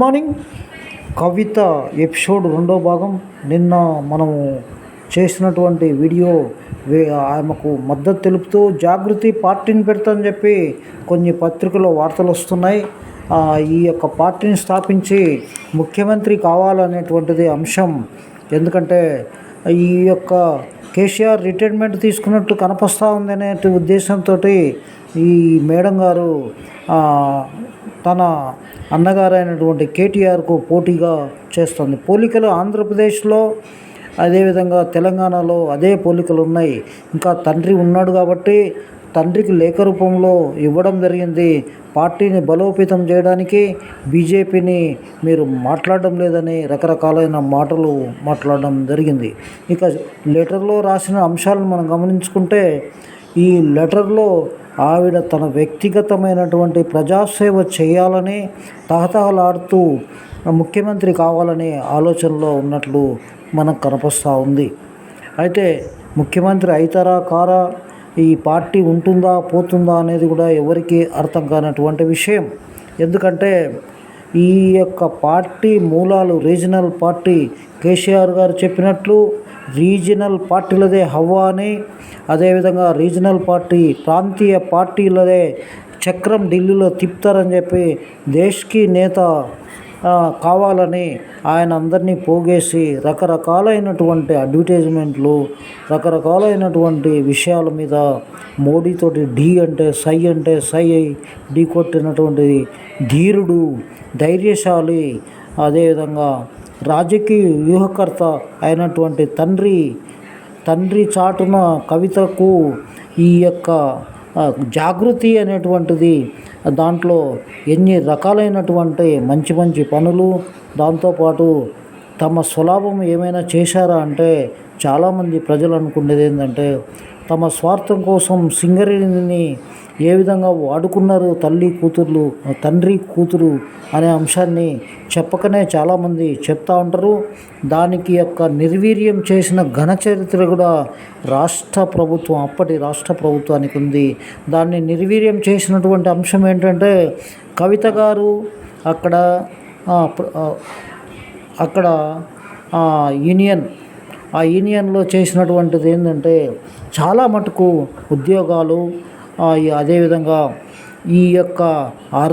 Morning కవిత episode రెండో భాగం. నిన్న మనము చేసినటువంటి వీడియో ఆమెకు మద్దతు తెలుపుతూ జాగృతి పార్టీని పెడతాని చెప్పి కొన్ని పత్రికల్లో వార్తలు వస్తున్నాయి. ఈ యొక్క పార్టీని స్థాపించి ముఖ్యమంత్రి కావాలనేటువంటిది అంశం. ఎందుకంటే ఈ యొక్క కేసీఆర్ రిటైర్మెంట్ తీసుకున్నట్టు కనపస్తూ ఉందనే ఉద్దేశంతో ఈ మేడం గారు తన అన్నగారైనటువంటి కేటీఆర్కు పోటీగా చేస్తుంది. పోలికలు ఆంధ్రప్రదేశ్లో అదేవిధంగా తెలంగాణలో అదే పోలికలు ఉన్నాయి. ఇంకా తండ్రి ఉన్నాడు కాబట్టి తండ్రికి లేఖ రూపంలో ఇవ్వడం జరిగింది. పార్టీని బలోపేతం చేయడానికి బీజేపీని మీరు మాట్లాడడం లేదని రకరకాలైన మాటలు మాట్లాడడం జరిగింది. ఇక లెటర్లో రాసిన అంశాలను మనం గమనించుకుంటే ఈ లెటర్లో ఆవిడ తన వ్యక్తిగతమైనటువంటి ప్రజాసేవ చేయాలని తహతహలాడుతూ ముఖ్యమంత్రి కావాలనే ఆలోచనలో ఉన్నట్లు మనకు కనపస్తూ ఉంది. అయితే ముఖ్యమంత్రి అవుతారా కారా? ఈ పార్టీ ఉంటుందా పోతుందా అనేది కూడా ఎవరికీ అర్థం కానటువంటి విషయం. ఎందుకంటే ఈ యొక్క పార్టీ మూలాలు రీజనల్ పార్టీ కేసీఆర్ గారు చెప్పినట్లు రీజనల్ పార్టీలదే హవా అని అదేవిధంగా రీజనల్ పార్టీ ప్రాంతీయ పార్టీలదే చక్రం ఢిల్లీలో తిప్పుతారని చెప్పి దేశ్కి నేత కావాలని ఆయన అందరినీ పోగేసి రకరకాలైనటువంటి అడ్వర్టైజ్మెంట్లు రకరకాలైనటువంటి విషయాల మీద మోడీతోటి ఢీ అంటే సై అంటే సై అయి ఢీ కొట్టినటువంటి ధీరుడు ధైర్యశాలి అదేవిధంగా రాజకీయ వ్యూహకర్త అయినటువంటి తండ్రి తండ్రి చాటున కవితకు ఈ యొక్క జాగృతి అనేటువంటిది దాంట్లో ఎన్ని రకాలైనటువంటి మంచి మంచి పనులు దాంతోపాటు తమ స్వలాభం ఏమైనా చేశారా అంటే చాలామంది ప్రజలు అనుకునేది ఏంటంటే తమ స్వార్థం కోసం సింగరేణిని ఏ విధంగా వాడుకున్నారు తల్లి కూతుర్లు తండ్రి కూతురు అనే అంశాన్ని చెప్పకనే చాలామంది చెప్తా ఉంటారు. దానికి యొక్క నిర్వీర్యం చేసిన ఘన చరిత్ర కూడా రాష్ట్ర ప్రభుత్వం అప్పటి రాష్ట్ర ప్రభుత్వానికి ఉంది. దాన్ని నిర్వీర్యం చేసినటువంటి అంశం ఏంటంటే కవిత గారు అక్కడ అక్కడ యూనియన్ ఆ యూనియన్లో చేసినటువంటిది ఏంటంటే చాలా మటుకు ఉద్యోగాలు అదేవిధంగా ఈ యొక్క అర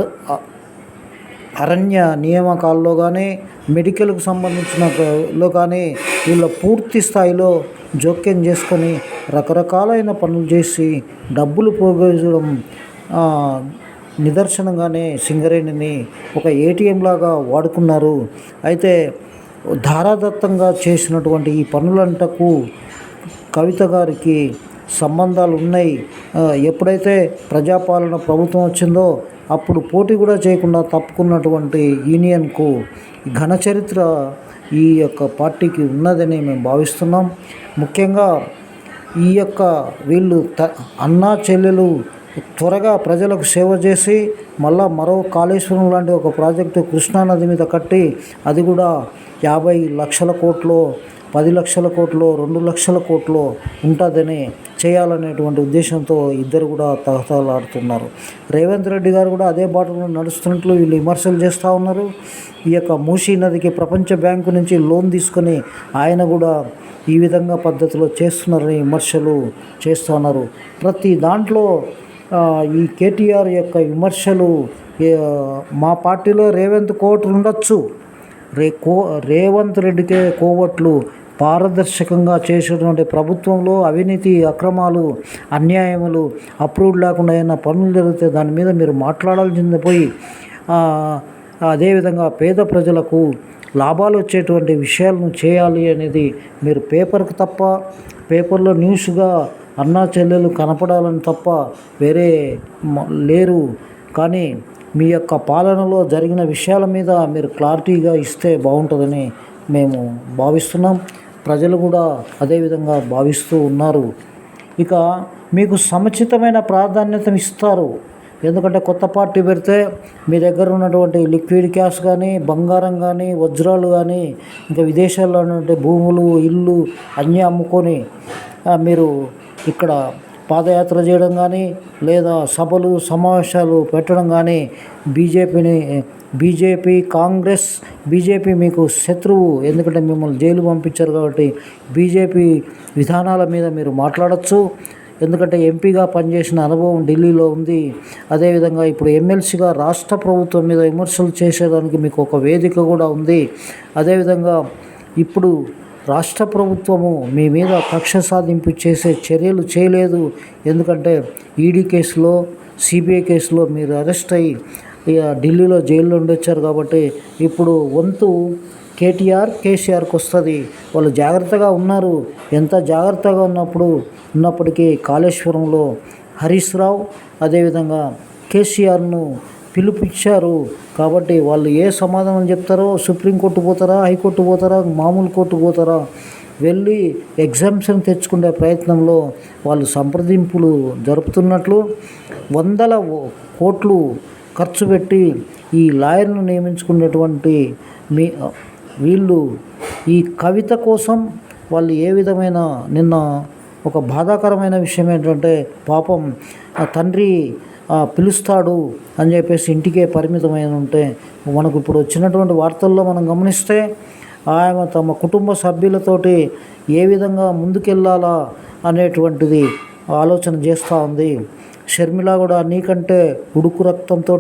అరణ్య నియామకాల్లో కానీ మెడికల్కు సంబంధించిన లో కానీ వీళ్ళ పూర్తి స్థాయిలో జోక్యం చేసుకొని రకరకాలైన పనులు చేసి డబ్బులు పోగేయడం నిదర్శనంగానే సింగరేణిని ఒక ఏటీఎం లాగా వాడుకున్నారు. అయితే ధారాదత్తంగా చేసినటువంటి ఈ పనులంటకు కవిత గారికి సంబంధాలు ఉన్నాయి ఎప్పుడైతే ప్రజాపాలన ప్రభుత్వం వచ్చిందో అప్పుడు పోటీ కూడా చేయకుండా తప్పుకున్నటువంటి యూనియన్కు ఘన చరిత్ర ఈ యొక్క పార్టీకి ఉన్నదని మేము భావిస్తున్నాం. ముఖ్యంగా ఈ యొక్క వీళ్ళు త అన్నా చెల్లెలు త్వరగా ప్రజలకు సేవ చేసి మళ్ళా మరో కాళేశ్వరం లాంటి ఒక ప్రాజెక్టు కృష్ణానది మీద కట్టి అది కూడా యాభై లక్షల కోట్లు పది లక్షల కోట్లు రెండు లక్షల కోట్లు ఉంటుందని చేయాలనేటువంటి ఉద్దేశంతో ఇద్దరు కూడా తహతలాడుతున్నారు రేవంత్ రెడ్డి గారు కూడా అదే బాటలో నడుస్తున్నట్లు వీళ్ళు విమర్శలు చేస్తూ ఉన్నారు. ఈ యొక్క మూసీ నదికి ప్రపంచ బ్యాంకు నుంచి లోన్ తీసుకొని ఆయన కూడా ఈ విధంగా పద్ధతిలో చేస్తున్నారని విమర్శలు చేస్తూ ఉన్నారు. ప్రతి దాంట్లో ఈ కేటీఆర్ యొక్క విమర్శలు మా పార్టీలో రేవంత్ కోట్లు ఉండొచ్చు రే కో రేవంత్ రెడ్డికే కోవట్లు పారదర్శకంగా చేసినటువంటి ప్రభుత్వంలో అవినీతి అక్రమాలు అన్యాయములు అప్రూవ్డ్ లేకుండా ఏమైనా పనులు జరిగితే దాని మీద మీరు మాట్లాడాల్సింది పోయి అదేవిధంగా పేద ప్రజలకు లాభాలు వచ్చేటువంటి విషయాలను చేయాలి అనేది మీరు పేపర్కు తప్ప పేపర్లో న్యూస్గా అన్నా చెల్లెలు కనపడాలని తప్ప వేరే లేరు. కానీ మీ యొక్క పాలనలో జరిగిన విషయాల మీద మీరు క్లారిటీగా ఇస్తే బాగుంటుందని మేము భావిస్తున్నాం. ప్రజలు కూడా అదేవిధంగా భావిస్తూ ఉన్నారు. ఇక మీకు సముచితమైన ప్రాధాన్యత ఇస్తారు. ఎందుకంటే కొత్త పార్టీ పెడితే మీ దగ్గర ఉన్నటువంటి లిక్విడ్ క్యాష్ కానీ బంగారం కానీ వజ్రాలు కానీ ఇంకా విదేశాల్లో ఉన్నటువంటి భూములు ఇల్లు అన్నీ అమ్ముకొని మీరు ఇక్కడ పాదయాత్ర చేయడం కానీ లేదా సభలు సమావేశాలు పెట్టడం కానీ బీజేపీని బీజేపీ కాంగ్రెస్ బీజేపీ మీకు శత్రువు ఎందుకంటే మిమ్మల్ని జైలు పంపించారు కాబట్టి బీజేపీ విధానాల మీద మీరు మాట్లాడచ్చు. ఎందుకంటే ఎంపీగా పనిచేసిన అనుభవం ఢిల్లీలో ఉంది. అదేవిధంగా ఇప్పుడు ఎమ్మెల్సీగా రాష్ట్ర ప్రభుత్వం మీద విమర్శలు చేసేదానికి మీకు ఒక వేదిక కూడా ఉంది. అదేవిధంగా ఇప్పుడు రాష్ట్ర ప్రభుత్వము మీ మీద కక్ష సాధింపు చేసే చర్యలు చేయలేదు. ఎందుకంటే ఈడీ కేసులో సిబిఐ కేసులో మీరు అరెస్ట్ అయ్యి ఇక ఢిల్లీలో జైల్లో ఉండొచ్చారు కాబట్టి ఇప్పుడు వంతు కేటీఆర్ కేసీఆర్కి వస్తుంది. వాళ్ళు జాగ్రత్తగా ఉన్నారు. ఎంత జాగ్రత్తగా ఉన్నప్పుడు ఉన్నప్పటికీ కాళేశ్వరంలో హరీష్ రావు అదేవిధంగా కేసీఆర్ను పిలుపిచ్చారు కాబట్టి వాళ్ళు ఏ సమాధానం చెప్తారో సుప్రీంకోర్టు పోతారా హైకోర్టు పోతారా మామూలు కోర్టు పోతారా వెళ్ళి ఎగ్జామ్షన్ తెచ్చుకునే ప్రయత్నంలో వాళ్ళు సంప్రదింపులు జరుపుతున్నట్లు వందల కోట్లు ఖర్చు పెట్టి ఈ లాయర్ను నియమించుకున్నటువంటి మీ వీళ్ళు ఈ కవిత కోసం వాళ్ళు ఏ విధమైన నిన్న ఒక బాధాకరమైన విషయం ఏంటంటే పాపం తండ్రి పిలుస్తాడు అని చెప్పేసి ఇంటికే పరిమితమైన ఉంటే మనకు ఇప్పుడు వచ్చినటువంటి వార్తల్లో మనం గమనిస్తే ఆమె తమ కుటుంబ సభ్యులతోటి ఏ విధంగా ముందుకెళ్ళాలా అనేటువంటిది ఆలోచన చేస్తూ ఉంది. షర్మిల కూడా నీకంటే ఉడుకు రక్తంతో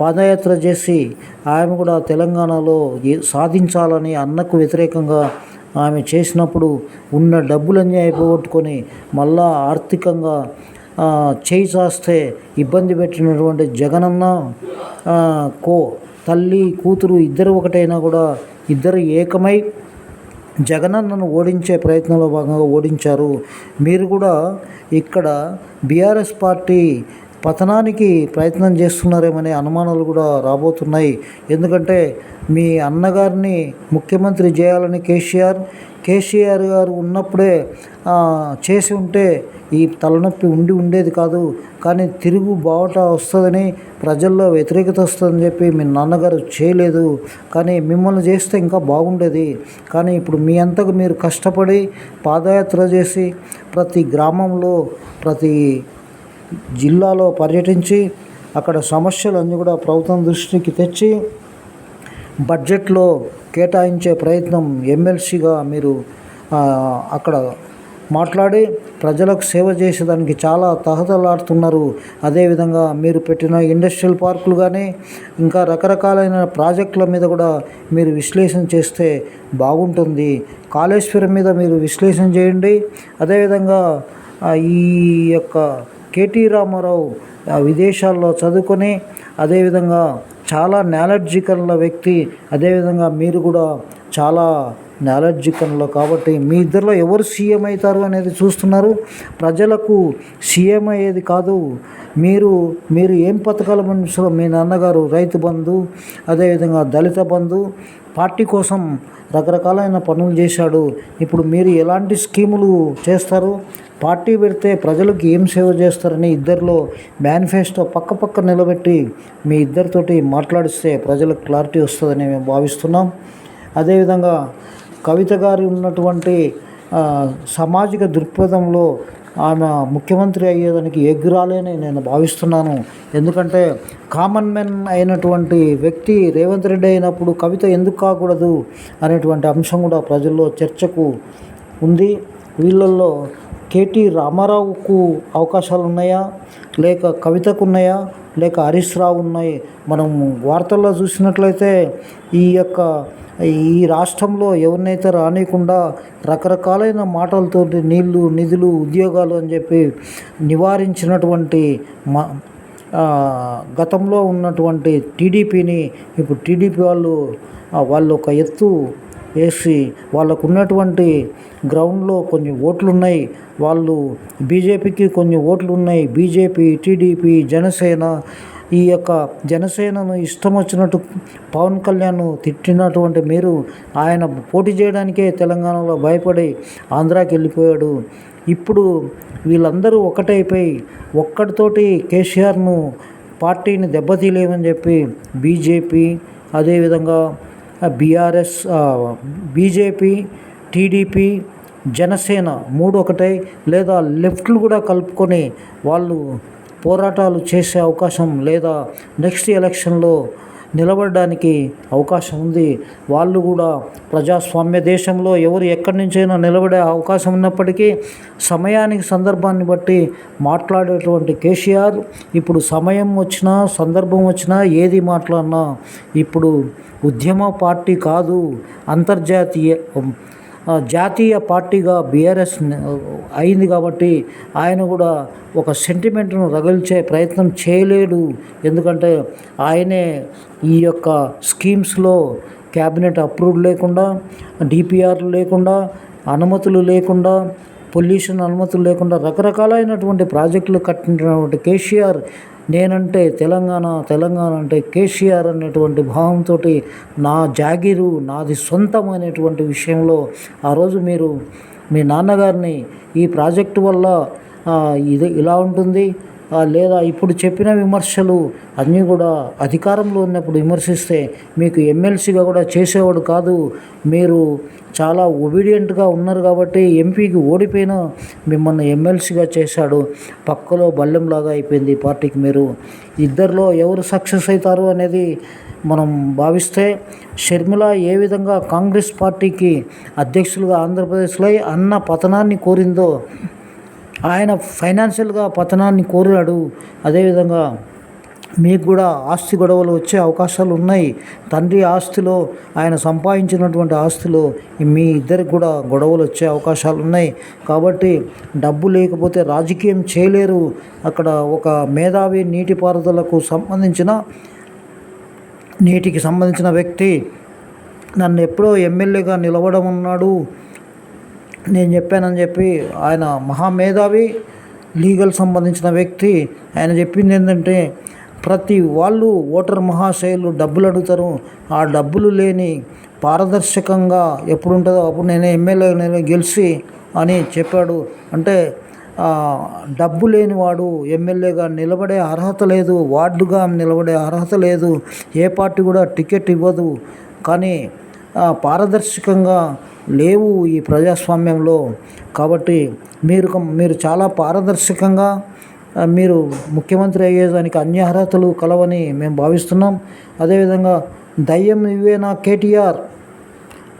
పాదయాత్ర చేసి ఆమె కూడా తెలంగాణలో సాధించాలని అన్నకు వ్యతిరేకంగా ఆమె చేసినప్పుడు ఉన్న డబ్బులన్నీ అయిపోగొట్టుకొని మళ్ళా ఆర్థికంగా చేయి చాస్తే ఇబ్బంది పెట్టినటువంటి జగనన్న కో తల్లి కూతురు ఇద్దరు ఒకటైనా కూడా ఇద్దరు ఏకమై జగనన్నను ఓడించే ప్రయత్నంలో భాగంగా ఓడించారు. మీరు కూడా ఇక్కడ బీఆర్ఎస్ పార్టీ పతనానికి ప్రయత్నం చేస్తున్నారేమనే అనుమానాలు కూడా రాబోతున్నాయి. ఎందుకంటే మీ అన్నగారిని ముఖ్యమంత్రి చేయాలని కేసీఆర్ కేసీఆర్ గారు ఉన్నప్పుడే చేసి ఉంటే ఈ తలనొప్పి ఉండి ఉండేది కాదు కానీ తిరుగు బావట వస్తుందని ప్రజల్లో వ్యతిరేకత వస్తుందని చెప్పి మీ నాన్నగారు చేయలేదు. కానీ మిమ్మల్ని చేస్తే ఇంకా బాగుండేది. కానీ ఇప్పుడు మీ అంతకు మీరు కష్టపడి పాదయాత్ర చేసి ప్రతి గ్రామంలో ప్రతి జిల్లాలో పర్యటించి అక్కడ సమస్యలన్నీ కూడా ప్రభుత్వం దృష్టికి తెచ్చి బడ్జెట్లో కేటాయించే ప్రయత్నం ఎమ్మెల్సీగా మీరు అక్కడ మాట్లాడి ప్రజలకు సేవ చేసేదానికి చాలా తహతలాడుతున్నారు అదేవిధంగా మీరు పెట్టిన ఇండస్ట్రియల్ పార్కులు కానీ ఇంకా రకరకాలైన ప్రాజెక్టుల మీద కూడా మీరు విశ్లేషణ చేస్తే బాగుంటుంది. కాళేశ్వరం మీద మీరు విశ్లేషణ చేయండి. అదేవిధంగా ఈ యొక్క కేటీ రామారావు విదేశాల్లో చదువుకొని అదేవిధంగా చాలా నాలెడ్జికల్ వ్యక్తి అదేవిధంగా మీరు కూడా చాలా నాలెడ్జికంలో కాబట్టి మీ ఇద్దరిలో ఎవరు సీఎం అవుతారు అనేది చూస్తున్నారు. ప్రజలకు సీఎం అయ్యేది కాదు. మీరు మీరు ఏం పథకాలు మనుషులు మీ నాన్నగారు రైతు బంధు అదేవిధంగా దళిత బంధు పార్టీ కోసం రకరకాలైన పనులు చేశాడు. ఇప్పుడు మీరు ఎలాంటి స్కీములు చేస్తారు? పార్టీ పెడితే ప్రజలకు ఏం సేవ చేస్తారని ఇద్దరిలో మేనిఫెస్టో పక్క పక్క నిలబెట్టి మీ ఇద్దరితోటి మాట్లాడిస్తే ప్రజలకు క్లారిటీ వస్తుందని మేము భావిస్తున్నాం. అదేవిధంగా కవిత గారి ఉన్నటువంటి సామాజిక దృక్పథంలో ఆమె ముఖ్యమంత్రి అయ్యేదానికి ఎగ్గురాలేని నేను భావిస్తున్నాను. ఎందుకంటే కామన్ మెన్ అయినటువంటి వ్యక్తి రేవంత్ రెడ్డి అయినప్పుడు కవిత ఎందుకు కాకూడదు అనేటువంటి అంశం కూడా ప్రజల్లో చర్చకు ఉంది. వీళ్ళల్లో కేటీ రామారావుకు అవకాశాలు ఉన్నాయా లేక కవితకు ఉన్నాయా లేక హరీష్ రావు ఉన్నాయి మనం వార్తల్లో చూసినట్లయితే ఈ యొక్క ఈ రాష్ట్రంలో ఎవరినైతే రానియకుండా రకరకాలైన మాటలతో నీళ్ళు నిధులు ఉద్యోగాలు అని చెప్పి నివారించినటువంటి మా గతంలో ఉన్నటువంటి టీడీపీని ఇప్పుడు టీడీపీ వాళ్ళు వాళ్ళు ఒక ఎత్తు వేసి వాళ్ళకు ఉన్నటువంటి గ్రౌండ్లో కొన్ని ఓట్లు ఉన్నాయి వాళ్ళు బీజేపీకి కొన్ని ఓట్లు ఉన్నాయి బీజేపీ టీడీపీ జనసేన ఈ యొక్క జనసేనను ఇష్టం వచ్చినట్టు పవన్ కళ్యాణ్ తిట్టినటువంటి మీరు ఆయన పోటీ చేయడానికే తెలంగాణలో భయపడి ఆంధ్రాకి వెళ్ళిపోయాడు. ఇప్పుడు వీళ్ళందరూ ఒకటైపోయి ఒక్కడితోటి కేసీఆర్ను పార్టీని దెబ్బతీయలేమని చెప్పి బీజేపీ అదేవిధంగా బీఆర్ఎస్ బీజేపీ టీడీపీ జనసేన మూడు ఒకటై లేదా లెఫ్ట్లు కూడా కలుపుకొని వాళ్ళు పోరాటాలు చేసే అవకాశం లేదా నెక్స్ట్ ఎలక్షన్లో నిలబడడానికి అవకాశం ఉంది. వాళ్ళు కూడా ప్రజాస్వామ్య దేశంలో ఎవరు ఎక్కడి నుంచైనా నిలబడే అవకాశం ఉన్నప్పటికీ సమయానికి సందర్భాన్ని బట్టి మాట్లాడేటువంటి కేసీఆర్ ఇప్పుడు సమయం వచ్చినా సందర్భం వచ్చినా ఏది మాట్లాడినా ఇప్పుడు ఉద్యమ పార్టీ కాదు అంతర్జాతీయ జాతీయ పార్టీగా బీఆర్ఎస్ అయింది కాబట్టి ఆయన కూడా ఒక సెంటిమెంట్ను రగిల్చే ప్రయత్నం చేయలేడు. ఎందుకంటే ఆయనే ఈ యొక్క స్కీమ్స్లో క్యాబినెట్ అప్రూవ్ లేకుండా డిపిఆర్లు లేకుండా అనుమతులు లేకుండా పొల్యూషన్ అనుమతులు లేకుండా రకరకాలైనటువంటి ప్రాజెక్టులు కట్టినటువంటి కేసీఆర్ నేనంటే తెలంగాణ తెలంగాణ అంటే కేసీఆర్ అనేటువంటి భావంతో నా జాగీరు నాది సొంతం అనేటువంటి విషయంలో ఆ రోజు మీరు మీ నాన్నగారిని ఈ ప్రాజెక్టు వల్ల ఇది ఇలా ఉంటుంది లేదా ఇప్పుడు చెప్పిన విమర్శలు అన్నీ కూడా అధికారంలో ఉన్నప్పుడు విమర్శిస్తే మీకు ఎమ్మెల్సీగా కూడా చేసేవాడు కాదు మీరు చాలా ఒబీడియంట్గా ఉన్నారు కాబట్టి ఎంపీకి ఓడిపోయినా మిమ్మల్ని ఎమ్మెల్సీగా చేశాడు. పక్కలో బల్లెంలాగా అయిపోయింది ఈ పార్టీకి మీరు. ఇద్దరిలో ఎవరు సక్సెస్ అవుతారు అనేది మనం భావిస్తే షర్మిల ఏ విధంగా కాంగ్రెస్ పార్టీకి అధ్యక్షులుగా ఆంధ్రప్రదేశ్లో అన్న పతనాన్ని కోరిందో ఆయన ఫైనాన్షియల్గా పతనాన్ని కోరాడు. అదేవిధంగా మీకు కూడా ఆస్తి గొడవలు వచ్చే అవకాశాలు ఉన్నాయి. తండ్రి ఆస్తిలో ఆయన సంపాదించినటువంటి ఆస్తిలో మీ ఇద్దరికి కూడా గొడవలు వచ్చే అవకాశాలు ఉన్నాయి. కాబట్టి డబ్బు లేకపోతే రాజకీయం చేయలేరు. అక్కడ ఒక మేధావి నీటిపారుదలకు సంబంధించిన నీటికి సంబంధించిన వ్యక్తి నన్ను ఎప్పుడో ఎమ్మెల్యేగా నిలవడం ఉన్నాడు. నేను చెప్పానని చెప్పి ఆయన మహామేధావి లీగల్ సంబంధించిన వ్యక్తి. ఆయన చెప్పింది ఏంటంటే ప్రతి వాళ్ళు ఓటర్ మహాశయులు డబ్బులు అడుగుతారు. ఆ డబ్బులు లేని పారదర్శకంగా ఎప్పుడు ఉంటుందో అప్పుడు నేను ఎమ్మెల్యే నేను గెలిచి అని చెప్పాడు. అంటే డబ్బు లేనివాడు ఎమ్మెల్యేగా నిలబడే అర్హత లేదు వార్డుగా నిలబడే అర్హత లేదు ఏ పార్టీ కూడా టికెట్ ఇవ్వదు. కానీ పారదర్శకంగా లేవు ఈ ప్రజాస్వామ్యంలో. కాబట్టి మీరు మీరు చాలా పారదర్శకంగా మీరు ముఖ్యమంత్రి అయ్యేదానికి అన్ని అర్హతలు కలవని మేము భావిస్తున్నాం. అదేవిధంగా దయ్యం ఇవేనా కేటీఆర్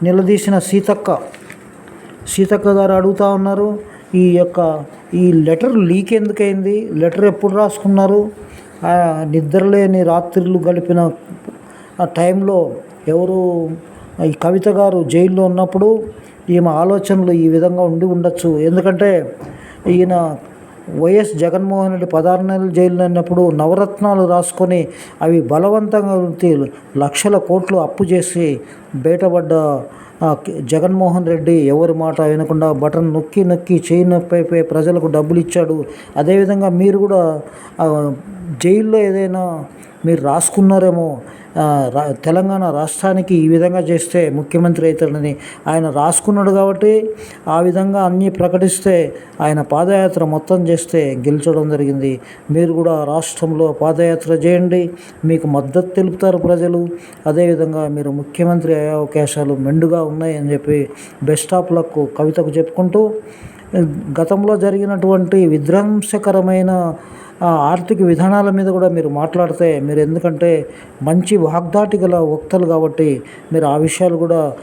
నిలదీసిన సీతక్క సీతక్క గారు అడుగుతా ఉన్నారు ఈ యొక్క ఈ లెటర్ లీక్ ఎందుకైంది లెటర్ ఎప్పుడు రాసుకున్నారు నిద్రలేని రాత్రులు గడిపిన టైంలో ఎవరు ఈ కవిత గారు జైల్లో ఉన్నప్పుడు ఈమె ఆలోచనలు ఈ విధంగా ఉండి ఉండొచ్చు. ఎందుకంటే ఈయన వైఎస్ జగన్మోహన్ రెడ్డి పదహారు నెలలు జైల్లో ఉన్నప్పుడు నవరత్నాలు రాసుకొని అవి బలవంతంగా లక్షల కోట్లు అప్పు చేసి బయటపడ్డ జగన్మోహన్ రెడ్డి ఎవరి మాట వినకుండా బటన్ నొక్కి నొక్కి చేయి నొప్పి అయిపోయి ప్రజలకు డబ్బులు ఇచ్చాడు. అదేవిధంగా మీరు కూడా జైల్లో ఏదైనా మీరు రాసుకున్నారేమో రా తెలంగాణ రాష్ట్రానికి ఈ విధంగా చేస్తే ముఖ్యమంత్రి అవుతాడని ఆయన రాసుకున్నాడు కాబట్టి ఆ విధంగా అన్నీ ప్రకటిస్తే ఆయన పాదయాత్ర మొత్తం చేస్తే గెలిచడం జరిగింది. మీరు కూడా రాష్ట్రంలో పాదయాత్ర చేయండి. మీకు మద్దతు తెలుపుతారు ప్రజలు. అదేవిధంగా మీరు ముఖ్యమంత్రి అయ్యే అవకాశాలు మెండుగా ఉన్నాయని చెప్పి బెస్ట్ ఆఫ్ లక్ కవితకు చెప్పుకుంటూ గతంలో జరిగినటువంటి విధ్వంసకరమైన ఆర్థిక విధానాల మీద కూడా మీరు మాట్లాడితే మీరు ఎందుకంటే మంచి వాగ్దాటి గల వక్తలు కాబట్టి మీరు ఆ విషయాలు కూడా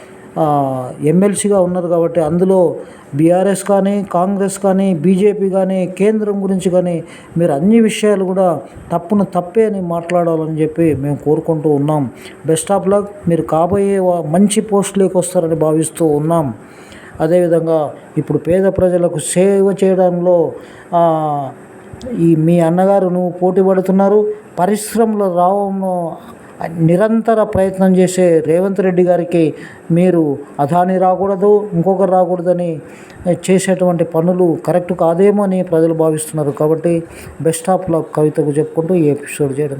ఎమ్మెల్సీగా ఉన్నారు కాబట్టి అందులో బీఆర్ఎస్ కానీ కాంగ్రెస్ కానీ బీజేపీ కానీ కేంద్రం గురించి కానీ మీరు అన్ని విషయాలు కూడా తప్పును తప్పే అని మాట్లాడాలని చెప్పి మేము కోరుకుంటూ ఉన్నాం. Best of luck. మీరు కాబోయే వా- మంచి పోస్టులోకి వస్తారని భావిస్తూ ఉన్నాం. అదేవిధంగా ఇప్పుడు పేద ప్రజలకు సేవ చేయడంలో ఈ మీ అన్నగారు నువ్వు పోటీ పడుతున్నారు పరిశ్రమలు రావడంలో నిరంతర ప్రయత్నం చేసే రేవంత్ రెడ్డి గారికి మీరు అదాని రాకూడదు ఇంకొకరు రాకూడదని చేసేటువంటి పనులు కరెక్ట్ కాదేమో అని ప్రజలు భావిస్తున్నారు. కాబట్టి బెస్ట్ ఆఫ్ లక్ కవితకు చెప్పుకుంటూ ఈ ఎపిసోడ్ చేయడం